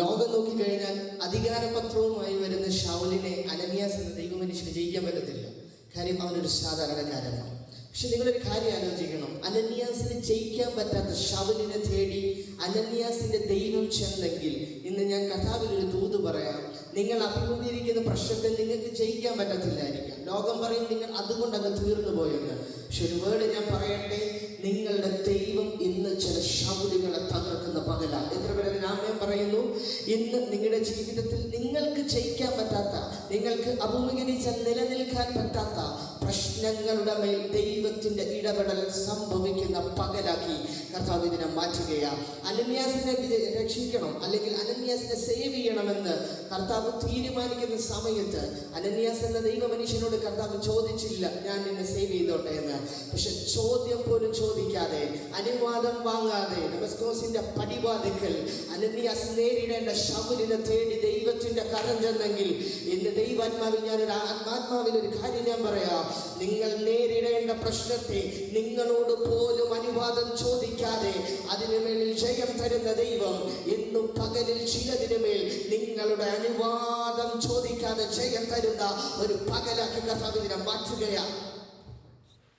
ലോകം നോക്കിക്കഴിഞ്ഞാൽ അധികാരപത്രവുമായി വരുന്ന ഷൗലിനെ അനന്യാസ് എന്ന ദൈവമനുഷ്യന് ജയിക്കാൻ പറ്റത്തില്ല. കാര്യം അവനൊരു സാധാരണക്കാരനാണ് പക്ഷെ നിങ്ങളൊരു കാര്യം ആലോചിക്കണം. അനന്യാസിന് ജയിക്കാൻ പറ്റാത്ത ഷൗലിനെ തേടി അനന്യാസിന്റെ ദൈവം ചെന്നെങ്കിൽ ഇന്ന് ഞാൻ കഥാവിൽ ഒരു തൂത് പറയാം. നിങ്ങൾ അഭിമുഖീകരിക്കുന്ന പ്രശ്നത്തിൽ നിങ്ങൾക്ക് ജയിക്കാൻ പറ്റത്തില്ലായിരിക്കാം. ലോകം പറയും നിങ്ങൾ അതുകൊണ്ട് അങ്ങ് തീർന്നു പോയെന്ന് പക്ഷെ ഒരു വേർഡ് ഞാൻ പറയട്ടെ? നിങ്ങളുടെ ദൈവം ഇന്ന് ചില ശൗലികളെ ഇന്ന് നിങ്ങളുടെ ജീവിതത്തിൽ നിങ്ങൾക്ക് ജയിക്കാൻ പറ്റാത്ത നിങ്ങൾക്ക് അഭിമുഖീകരിച്ച നിലനിൽക്കാൻ പറ്റാത്ത പ്രശ്നങ്ങളുടെ മേൽ ദൈവത്തിന്റെ ഇടപെടൽ സംഭവിക്കുന്ന പകലാക്കി കർത്താവ് ഇതിനെ മാറ്റുകയാണ് അനന്യാസിനെ രക്ഷിക്കണം അല്ലെങ്കിൽ അനന്യാസിനെ സേവ് ചെയ്യണമെന്ന് കർത്താവ് തീരുമാനിക്കുന്ന സമയത്ത് അനന്യാസ് എന്ന ദൈവ മനുഷ്യനോട് കർത്താവ് ചോദിച്ചില്ല ഞാൻ നിന്നെ സേവ് ചെയ്തോട്ടെ എന്ന്. പക്ഷെ ചോദ്യം പോലും ചോദിക്കാതെ അനുവാദം വാങ്ങാതെ നമസ്കോസിന്റെ പടിവാതിക്കൽ അനന്യാസ് നേരിടേണ്ട ശൗലിനെ തേടി ദൈവത്തിന്റെ കരം ചെന്നെങ്കിൽ എന്റെ ദൈവാത്മാവിൽ ഞാനൊരു ഒരു കാര്യം ഞാൻ പറയാം. നിങ്ങൾ നേരിടേണ്ട പ്രശ്നത്തെ നിങ്ങളോട് പോലും അനുവാദം ചോദിക്കാതെ അതിനു മേളിൽ ജയം തരുന്ന ദൈവം എന്നും പകലിൽ ചിലതിനു മേൽ നിങ്ങളുടെ അനുവാദം ചോദിക്കാതെ ജയം തരുന്ന ഒരു പകലാക്കി കർത്താവ് മാറ്റുകയാണ്.